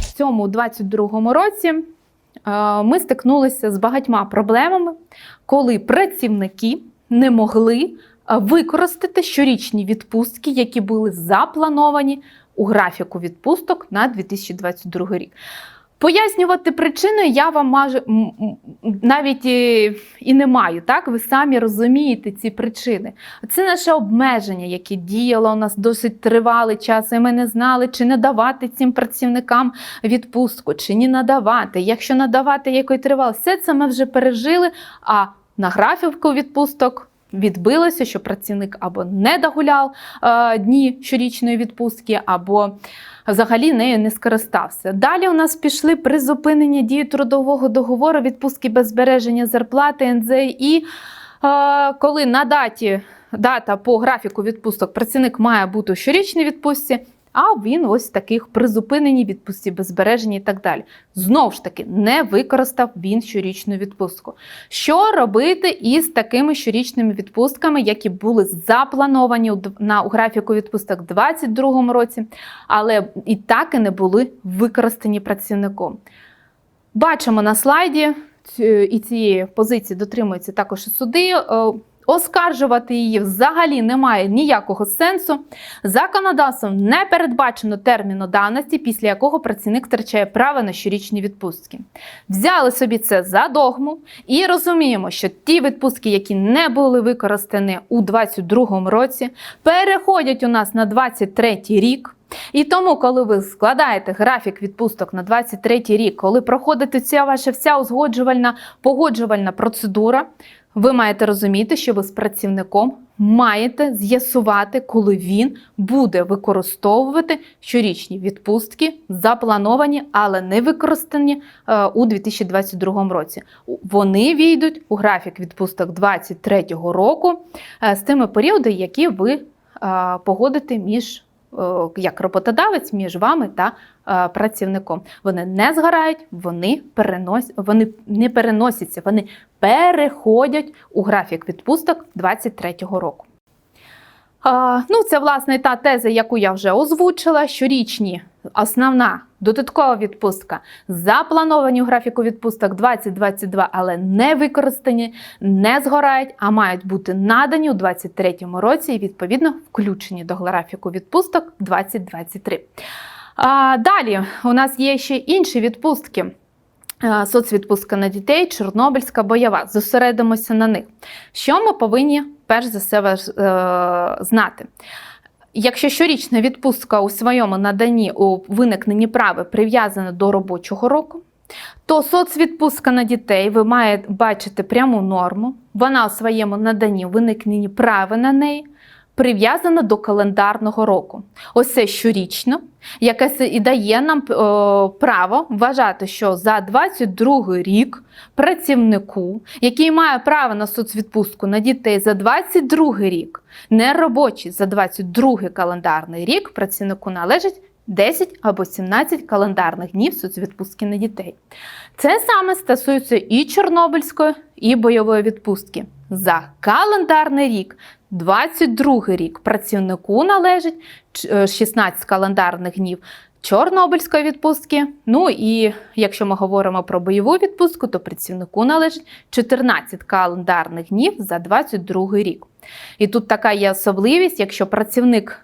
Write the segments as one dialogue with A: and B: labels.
A: В цьому 22-му році е, ми стикнулися з багатьма проблемами, коли працівники не могли е, використати щорічні відпустки, які були заплановані у графіку відпусток на 2022 рік. Пояснювати причини я вам мажу, навіть і, і не маю. Так, ви самі розумієте ці причини. Це наше обмеження, яке діяло у нас досить тривалий час, і ми не знали, чи не давати цим працівникам відпустку, чи не надавати. Якщо надавати, якої тривало, все це ми вже пережили. А на графіку відпусток відбилося, що працівник або не догуляв е, дні щорічної відпустки, або взагалі нею не скористався. Далі у нас пішли призупинення дії трудового договору, відпустки без збереження зарплати НЗ і е, коли на даті дата по графіку відпусток працівник має бути у щорічній відпустці. А він ось таких призупинені відпустці без збереження і так далі. Знову ж таки, не використав він щорічну відпустку. Що робити із такими щорічними відпустками, які були заплановані на графіку відпусток у 2022 році, але і так і не були використані працівником? Бачимо на слайді, і цієї позиції дотримуються також суди. Оскаржувати її взагалі немає ніякого сенсу. Законодавством не передбачено терміну давності, після якого працівник втрачає право на щорічні відпустки. Взяли собі це за догму і розуміємо, що ті відпустки, які не були використані у 2022 році, переходять у нас на 2023 рік. І тому, коли ви складаєте графік відпусток на 23 рік, коли проходить ця ваша вся узгоджувальна погоджувальна процедура, ви маєте розуміти, що ви з працівником маєте з'ясувати, коли він буде використовувати щорічні відпустки, заплановані, але не використані е, у 2022 році. Вони війдуть у графік відпусток 2023 року е, з тими періодами, які ви е, погодите між як роботодавець між вами та е, працівником. Вони не згорають, вони перенос, вони не переносяться, вони переходять у графік відпусток 2023 року. Ну, це власне та теза, яку я вже озвучила. Щорічні основна додаткова відпустка заплановані у графіку відпусток 2022, але не використані, не згорають, а мають бути надані у 2023 році і відповідно включені до графіку відпусток 2023. А, далі у нас є ще інші відпустки. Соцвідпустка на дітей, Чорнобильська бойова. Зосередимося на них. Що ми повинні перш за все важ- е, знати? Якщо щорічна відпустка у своєму наданні у виникненні права прив'язана до робочого року, то соцвідпустка на дітей ви маєте бачити пряму норму. Вона у своєму наданні виникненні права на неї прив'язана до календарного року. Ось це щорічно, яке і дає нам е, право вважати, що за 22 рік працівнику, який має право на соцвідпустку на дітей за 22 рік, не робочий за 22 календарний рік, працівнику належить 10 або 17 календарних днів соцвідпустки на дітей. Це саме стосується і Чорнобильської, і бойової відпустки. За календарний рік, 22 рік, працівнику належить ч- е, 16 календарних днів Чорнобильської відпустки. Ну і якщо ми говоримо про бойову відпустку, то працівнику належить 14 календарних днів за 22 рік. І тут така є особливість, якщо працівник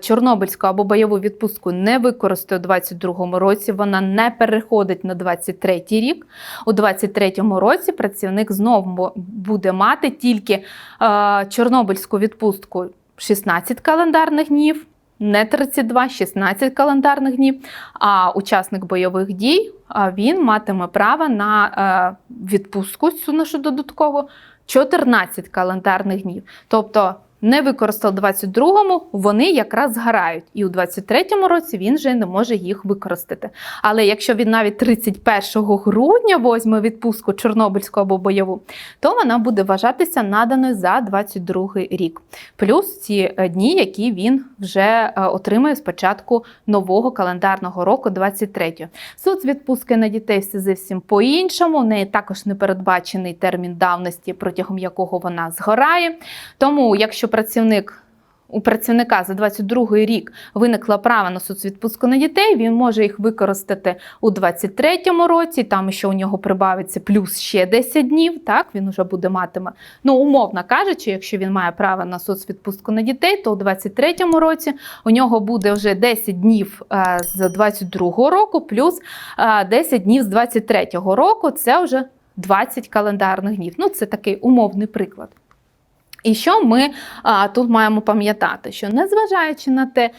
A: Чорнобильську або бойову відпустку не використає у 2022 році, вона не переходить на 2023 рік. У 2023 році працівник знову буде мати тільки Чорнобильську відпустку 16 календарних днів. Не 32, 16 календарних днів. А учасник бойових дій він матиме право на відпустку цю нашу додаткову 14 календарних днів. Тобто не використав у 22-му, вони якраз згорають. І у 23-му році він вже не може їх використати. Але якщо він навіть 31 грудня возьме відпустку Чорнобильську або бойову, то вона буде вважатися наданою за 22 рік. Плюс ці е, дні, які він вже е, отримує з початку нового календарного року 23. Соцвідпустки на дітей все зовсім по-іншому. У неї також не передбачений термін давності, протягом якого вона згорає. Тому, якщо працівник у працівника за 22 рік виникло право на соцвідпустку на дітей, він може їх використати у 23-му році. Там ще у нього прибавиться плюс ще 10 днів. Так він вже буде матиме. Ну, умовно кажучи, якщо він має право на соцвідпустку на дітей, то у 23-му році у нього буде вже 10 днів е, з 22-го року, плюс е, 10 днів з 23-го року. Це вже 20 календарних днів. Ну, це такий умовний приклад. І що ми а, тут маємо пам'ятати? Що незважаючи на те,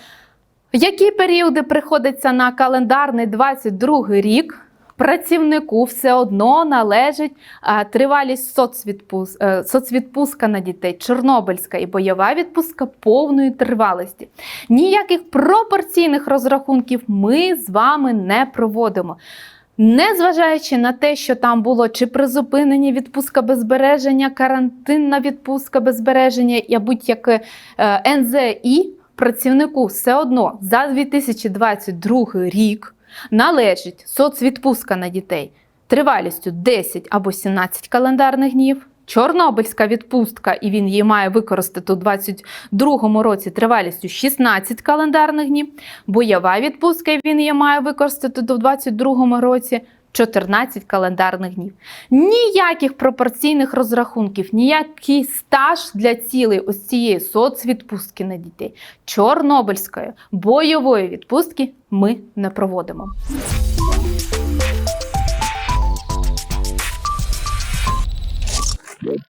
A: які періоди приходяться на календарний 22 рік, працівнику все одно належить а, тривалість соцвідпус, е, соцвідпустка на дітей, чорнобильська і бойова відпустка повної тривалості. Ніяких пропорційних розрахунків ми з вами не проводимо. Незважаючи на те, що там було чи призупинення відпустка без збереження, карантинна відпустка без збереження, я будь-яке е, НЗІ, працівнику все одно за 2022 рік належить соцвідпустка на дітей тривалістю 10 або 17 календарних днів. Чорнобильська відпустка, і він її має використати у 2022 році тривалістю 16 календарних днів. Бойова відпустка, і він її має використати до 2022 році 14 календарних днів. Ніяких пропорційних розрахунків, ніякий стаж для цілей ось цієї соцвідпустки на дітей, чорнобильської бойової відпустки ми не проводимо. good.